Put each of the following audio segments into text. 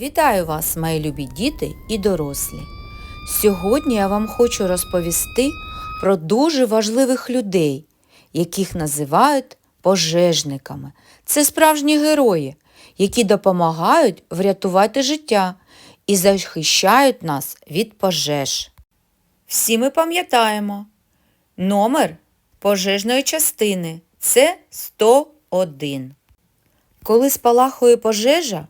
Вітаю вас, мої любі діти і дорослі. Сьогодні я вам хочу розповісти про дуже важливих людей, яких називають пожежниками. Це справжні герої, які допомагають врятувати життя і захищають нас від пожеж. Всі ми пам'ятаємо, номер пожежної частини це 101. Коли спалахує пожежа,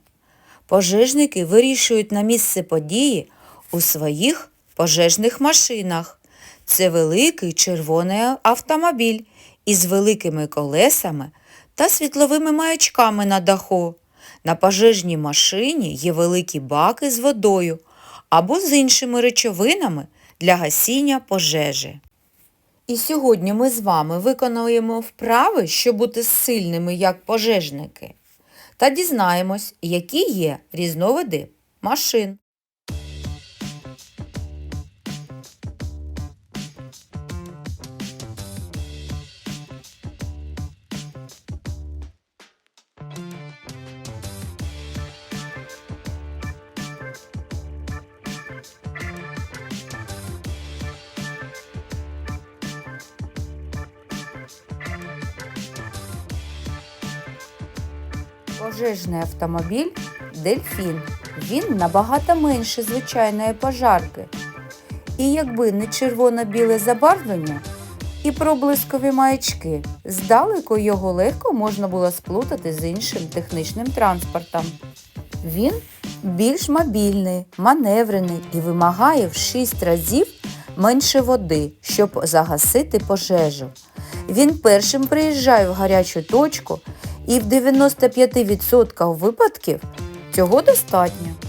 пожежники вирішують на місце події у своїх пожежних машинах. Це великий червоний автомобіль із великими колесами та світловими маячками на даху. На пожежній машині є великі баки з водою або з іншими речовинами для гасіння пожежі. І сьогодні ми з вами виконуємо вправи, щоб бути сильними як пожежники, та дізнаємось, які є різновиди машин. Пожежний автомобіль Дельфін. Він набагато менше звичайної пожарки. І якби не червоно-біле забарвлення і проблискові маячки, здалеку його легко можна було сплутати з іншим технічним транспортом. Він більш мобільний, маневрений і вимагає в 6 разів менше води, щоб загасити пожежу. Він першим приїжджає в гарячу точку і в 95% випадків цього достатньо.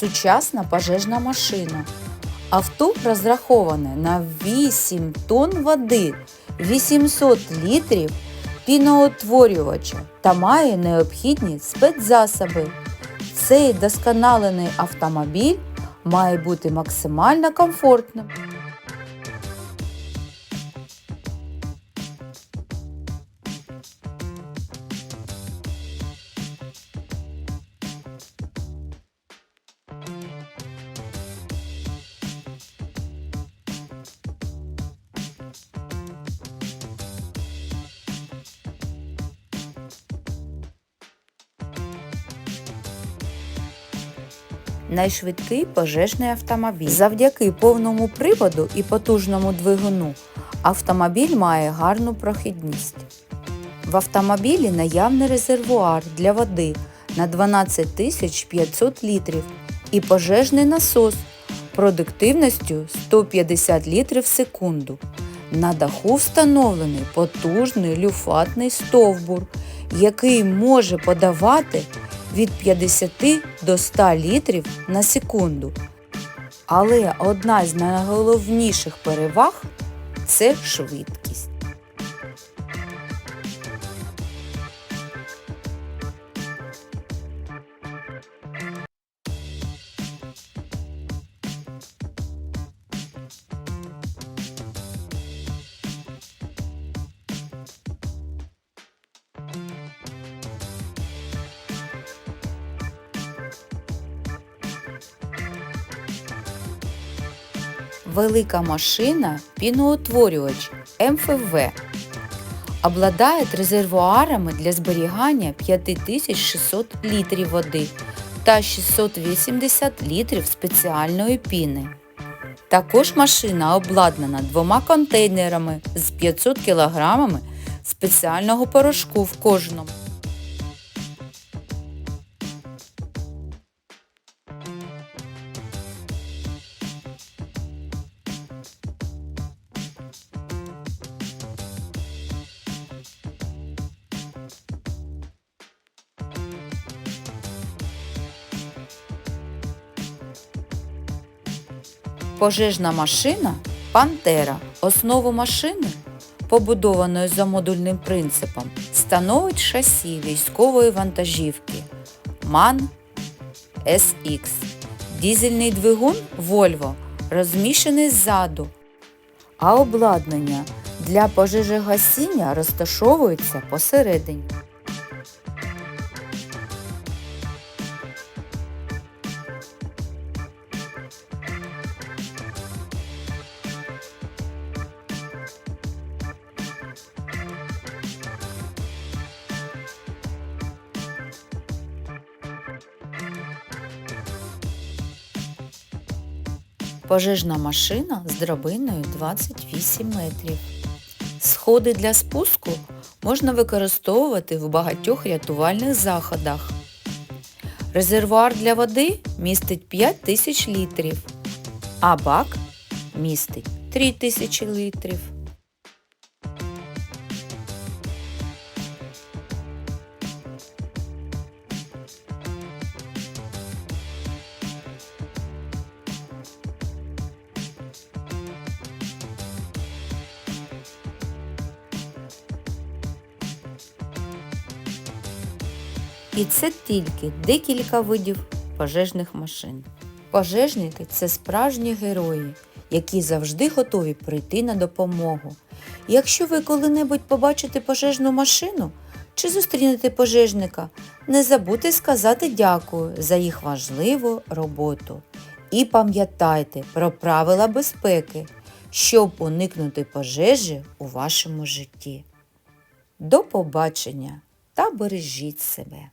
Сучасна пожежна машина. Авто розраховане на 8 тонн води, 800 літрів піноутворювача та має необхідні спецзасоби. Цей досконалений автомобіль має бути максимально комфортним. Найшвидкий пожежний автомобіль. Завдяки повному приводу і потужному двигуну автомобіль має гарну прохідність. В автомобілі наявний резервуар для води на 12 500 літрів і пожежний насос продуктивністю 150 літрів в секунду. На даху встановлений потужний люфатний стовбур, який може подавати від 50 до 100 літрів на секунду. Але одна з найголовніших переваг це швидкість. Велика машина піноутворювач МФВ обладає резервуарами для зберігання 5600 літрів води та 680 літрів спеціальної піни. Також машина обладнана двома контейнерами з 500 кг спеціального порошку в кожному. Пожежна машина Пантера. Основу машини, побудованої за модульним принципом, становить шасі військової вантажівки MAN SX. Дізельний двигун Volvo розміщений ззаду, а обладнання для пожежогасіння розташовується посередині. Пожежна машина з драбиною 28 метрів. Сходи для спуску можна використовувати в багатьох рятувальних заходах. Резервуар для води містить 5 тисяч літрів, а бак містить 3 тисячі літрів. І це тільки декілька видів пожежних машин. Пожежники це справжні герої, які завжди готові прийти на допомогу. Якщо ви коли-небудь побачите пожежну машину чи зустрінете пожежника, не забудьте сказати дякую за їх важливу роботу. І пам'ятайте про правила безпеки, щоб уникнути пожежі у вашому житті. До побачення та бережіть себе!